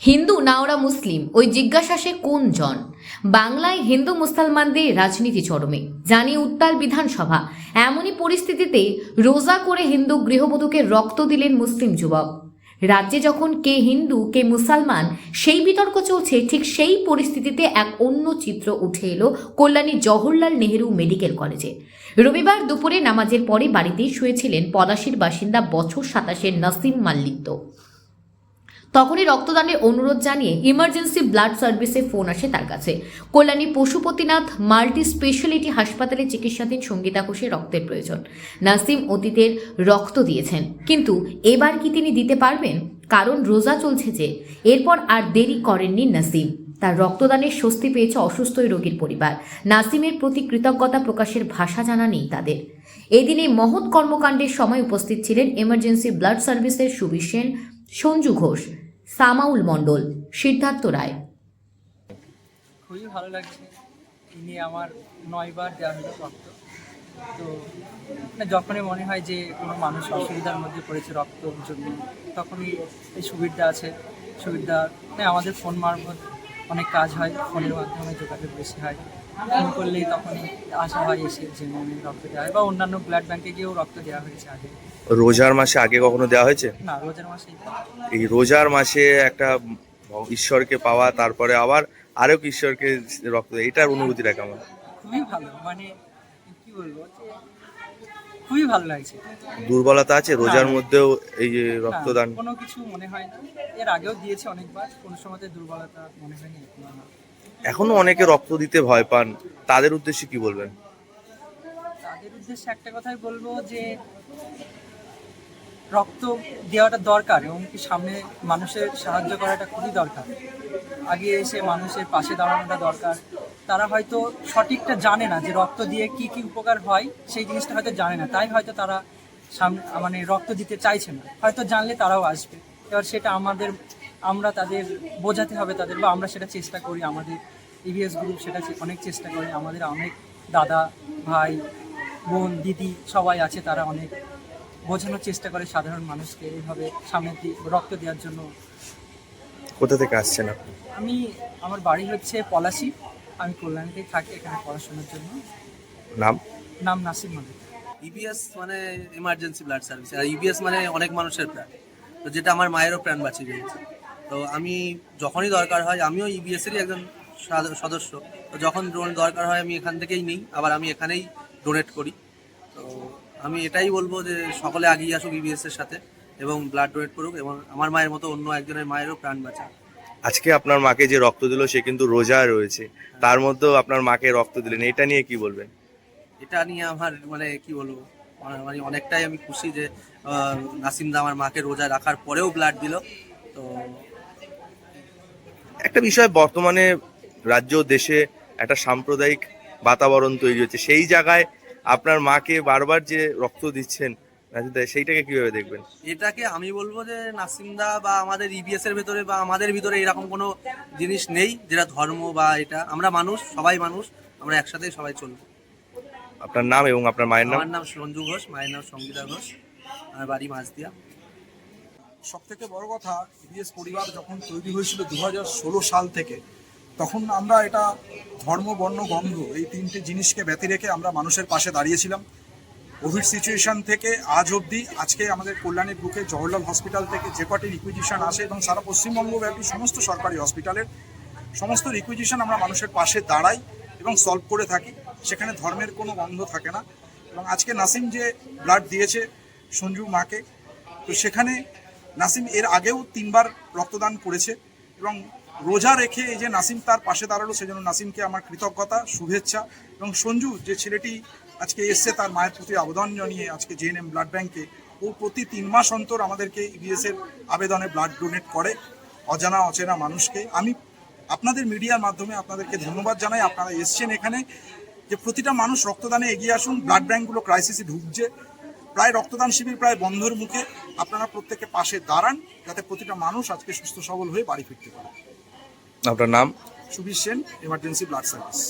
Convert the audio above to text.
হিন্দু না ওরা মুসলিম? ওই জিজ্ঞাসা সে কোন জন বাংলায় হিন্দু মুসলমানদের রাজনীতি চরমে। জানি উত্তাল বিধানসভা। এমনই পরিস্থিতিতে রোজা করে হিন্দু গৃহবধূকে রক্ত দিলেন মুসলিম যুবক। রাজ্যে যখন কে হিন্দু, কে মুসলমান, সেই বিতর্ক চলছে, ঠিক সেই পরিস্থিতিতে এক অন্য চিত্র উঠে এলো কল্যাণী জওহরলাল নেহেরু মেডিকেল কলেজে। রবিবার দুপুরে নামাজের পরে বাড়িতেই শুয়েছিলেন পলাশির বাসিন্দা বছর সাতাশের নাসিম মাল্লিত্য তখনই রক্তদানের অনুরোধ জানিয়ে ইমার্জেন্সি ব্লাড সার্ভিসে ফোন আসে তার কাছে। কল্যাণী পশুপতিনাথ মাল্টি স্পেশালিটি হাসপাতালে চিকিৎসাধীন সঙ্গীতা ঘোষের রক্তের প্রয়োজন। নাসিম অতীতের রক্ত দিয়েছেন। কিন্তু এবার কি তিনি দিতে পারবেন? কারণ রোজা চলছে যে, এরপর আর দেরি করেননি নাসিম। তার রক্তদানের স্বস্তি পেয়েছে অসুস্থ রোগীর পরিবার। নাসিমের প্রতি কৃতজ্ঞতা প্রকাশের ভাষা জানা নেই তাদের। এদিন এই মহৎ কর্মকাণ্ডের সময় উপস্থিত ছিলেন এমার্জেন্সি ব্লাড সার্ভিসের সুবীর সেন, সঞ্জু ঘোষ। সামাউল মণ্ডল, সিদ্ধার্থ রায়। খুবই ভালো লাগছে। ইনি আমার নয়বার দেওয়া হলো রক্ত। তো মানে যখনই মনে হয় যে কোনো মানুষ অসুবিধার মধ্যে পড়েছে রক্ত জন্য তখনই এই সুবিধা আছে। সুবিধা মানে আমাদের ফোন মারফত অনেক কাজ হয়, ফোনের মাধ্যমে যোগাযোগ বেশি হয়। ফোন করলেই তখনই আসা হয় এসে জেনে নিয়ে রক্ত দেওয়া হয় বা অন্যান্য ব্লাড ব্যাংকে গিয়েও রক্ত দেওয়া হয়েছে আগে। রোজার মাসে আগে কখনো দেওয়া হয়েছে? না রোজার মাসেই তো। এই রোজার মাসে একটা ঈশ্বরকে পাওয়া তারপরে আবার আরেক ঈশ্বরকে রক্ত এটার অনুভূতিটা কেমন? খুবই ভালো মানে কি বলব খুবই ভালো লাগছে। দুর্বলতা আছে রোজার মধ্যেও এই যে রক্তদান। কোনো কিছু মনে হয় না। এর আগেও দিয়েছে অনেকবার কোনো সময়তে দুর্বলতা মনে হয়নি এখনও অনেকে রক্ত দিতে ভয় পান। তাদের উদ্দেশ্যে কি বলবেন? তাদের উদ্দেশ্যে একটা কথাই বলব যে, রক্ত দেওয়াটা দরকার এবং কি সামনে মানুষের সাহায্য করাটা খুবই দরকার। আগে এসে মানুষের পাশে দাঁড়ানোটা দরকার। তারা হয়তো সঠিকটা জানে না যে রক্ত দিয়ে কি কি উপকার হয়, সেই জিনিসটা হয়তো জানে না। তাই হয়তো তারা সামনে মানে রক্ত দিতে চাইছে না। হয়তো জানলে তারাও আসবে। এবার সেটা আমাদের আমরা তাদের বোঝাতে হবে তাদের বা আমরা সেটা চেষ্টা করি আমাদের ইভিএস গ্রুপ সেটা অনেক চেষ্টা করে আমাদের অনেক দাদা ভাই বোন দিদি সবাই আছে তারা অনেক বোঝানোর চেষ্টা করে সাধারণ মানুষকে এইভাবে সামনে দিয়ে রক্ত দেওয়ার জন্য। কোথা থেকে আসছেন আপনি? আমি আমার বাড়ি হচ্ছে পলাশি আমি কল্যাণীতে থাকি এখানে পড়াশোনার জন্য। নাম? নাম নাসির মালিক ইবিএস মানে ইমার্জেন্সি ব্লাড সার্ভিস আর ইবিএস মানে অনেক মানুষের প্রাণ। তো যেটা আমার মায়েরও প্রাণ বাঁচিয়ে দিয়েছে। তো আমি যখনই দরকার হয় আমিও ইবিএস এরই একজন সাদ- সদস্য। তো যখন ড্রোন দরকার হয় আমি এখান থেকেই নিই। আবার আমি এখানেই ডোনেট করি। তো আমি এটাই বলব যে সকলে এগিয়ে আসুক ইবিএস এর সাথে এবং ব্লাড ডোনেট করুক এবং আমার মায়ের মতো অন্য একজনের মায়েরও প্রাণ বাঁচাক। আজকে আপনার মাকে যে রক্ত দিল সে কিন্তু রোজা রয়েছে। তার মধ্যেও আপনার মাকে রক্ত দিলেন। এটা নিয়ে কি বলবেন? এটা নিয়ে আমার মানে কি বলব? মানে মানে অনেকটাই আমি খুশি যে নাসিমদা আমার মাকে রোজা রাখার পরেও ব্লাড দিল। তো একটা বিষয় বর্তমানে রাজ্য দেশে একটা সাম্প্রদায়িক বাতাবরণ তৈরি হচ্ছে। সেই জায়গায় আপনার মাকে বারবার যে রক্ত দিচ্ছেন সেইটাকে কীভাবে দেখবেন? এটাকে আমি বলব যে নাসিমদা বা আমাদের ইবিএস এর ভেতরে বা আমাদের ভিতরে এরকম কোনো জিনিস নেই যেটা ধর্ম বা এটা। আমরা মানুষ সবাই মানুষ আমরা একসাথেই সবাই চলবো। আপনার নাম এবং আপনার মায়ের নাম? আমার নাম সঞ্জু ঘোষ মায়ের নাম সঙ্গীতা ঘোষ আমার বাড়ি মাঝদিয়া। সব থেকে বড় কথা ইবিএস পরিবার যখন তৈরি হয়েছিল দু সাল থেকে, তখন আমরা এটা ধর্ম, বর্ণ, গন্ধ এই তিনটে জিনিসকে ব্যতি রেখে আমরা মানুষের পাশে দাঁড়িয়েছিলাম। কোভিড সিচুয়েশন থেকে আজ অবধি আজকে আমাদের কল্যাণী বুকে জওহরলাল হসপিটাল থেকে যে কটি রিকুইজিশন আসে এবং সারা পশ্চিমবঙ্গব্যাপী সমস্ত সরকারি হসপিটালের সমস্ত রিকুইজিশন আমরা মানুষের পাশে দাঁড়াই এবং সলভ করে থাকি। সেখানে ধর্মের কোনো গন্ধ থাকে না। এবং আজকে নাসিম যে ব্লাড দিয়েছে সঞ্জু মাকে, তো সেখানে নাসিম এর আগেও তিনবার রক্তদান করেছে এবং রোজা রেখে এই যে নাসিম তার পাশে দাঁড়াল, সেজন্য নাসিমকে আমার কৃতজ্ঞতা, শুভেচ্ছা এবং সঞ্জু, যে ছেলেটি আজকে এসছে তার মায়ের প্রতি আবেদন জানিয়ে আজকে জেএনএম ব্লাড ব্যাংকে ও প্রতি তিন মাস অন্তর আমাদেরকে ইবিএস এর আবেদনে ব্লাড ডোনেট করে, অজানা অচেনা মানুষকে। আমি আপনাদের মিডিয়ার মাধ্যমে আপনাদেরকে ধন্যবাদ জানাই। আপনারা এসছেন এখানে যে প্রতিটা মানুষ রক্তদানে এগিয়ে আসুন ব্লাড ব্যাঙ্কগুলো ক্রাইসিসে ঢুকছে। প্রায় রক্তদান শিবির প্রায় বন্ধর মুখে আপনারা প্রত্যেকে পাশে দাঁড়ান যাতে প্রতিটা মানুষ আজকে সুস্থ সবল হয়ে বাড়ি ফিরতে পারে। আপনার নাম? Subir Sen emergency blood service